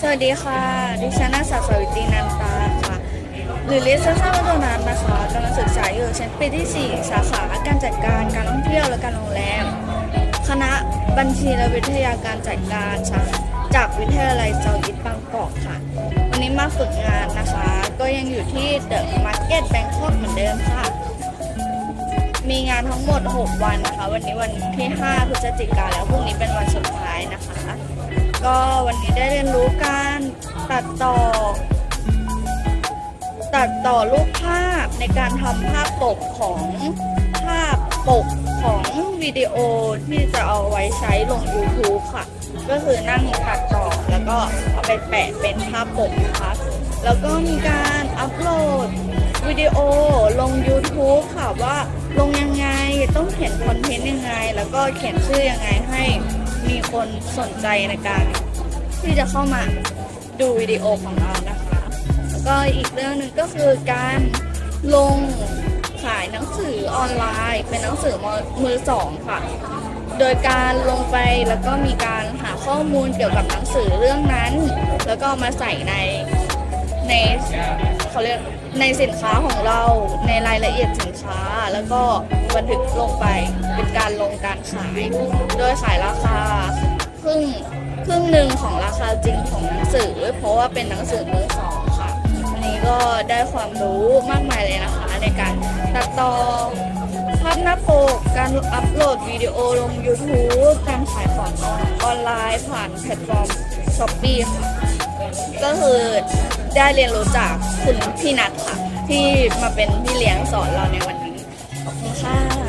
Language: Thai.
สวัสดีค่ะ ดิฉันนางสาวสวิตรีนันตาค่ะ หรือเรียกสั้นๆว่าตัวนันนะคะกำลังศึกษาอยู่ชั้นปีที่ 4 สาขาการจัดการการท่องเที่ยวและการโรงแรม คณะบัญชีและวิทยาการจัดการค่ะจากวิทยาลัยเจ้าอิฐบางกอกค่ะ วันนี้มาฝึกงานนะคะ ก็ยังอยู่ที่เดอะมาร์เก็ตแบงคอกเหมือนเดิมค่ะ มีงานทั้งหมด 6 วันนะคะ วันนี้วันที่ 5 พฤศจิกาแล้วพรุ่งนี้เป็นวันสุดท้ายนะคะ ก็วันนี้ได้เรียนรู้การ ตัดต่อ ตัดต่อรูปภาพในการทำภาพปกของภาพปกของวิดีโอที่จะเอาไว้ใช้ลง YouTube ค่ะ ก็คือนั่งตัดต่อแล้วก็เอาไปแปะเป็นภาพปกนะคะ แล้วก็มีการอัปโหลดวิดีโอลง YouTube ค่ะว่าลงยังไงต้องเขียนคอนเทนต์ยังไง แล้วก็เขียนชื่อยังไงให้มีคนสนใจในการที่จะเข้ามา ดูวิดีโอของเรานะคะ แล้วก็อีกเรื่องหนึ่งก็คือการลงขายหนังสือออนไลน์ เป็นหนังสือมือสองค่ะ โดยการลงไปแล้วก็มีการหาข้อมูลเกี่ยวกับหนังสือเรื่องนั้น แล้วก็มาใส่ในในเขาเรียกในสินค้าของเราในรายละเอียดสินค้าแล้วก็บันทึกลงไปเป็นการลงการขาย โดยขายราคาครึ่ง ครึ่งหนึ่งของราคาจริงของหนังสือ เพราะว่าเป็นหนังสือมือสองค่ะวันนี้ก็ได้ความรู้มากมายเลยนะคะ ในการตัดต่อภาพหน้าปกการอัปโหลดวิดีโอลง YouTube การขายของออนไลน์ผ่านแพลตฟอร์ม s h อ p e e ค่ะก็คือได้เรียนรู้จากคุณพี่นัทค่ะ ที่มาเป็นพี่เลี้ยงสอนเราในวันนี้ขอบคุณค่ะ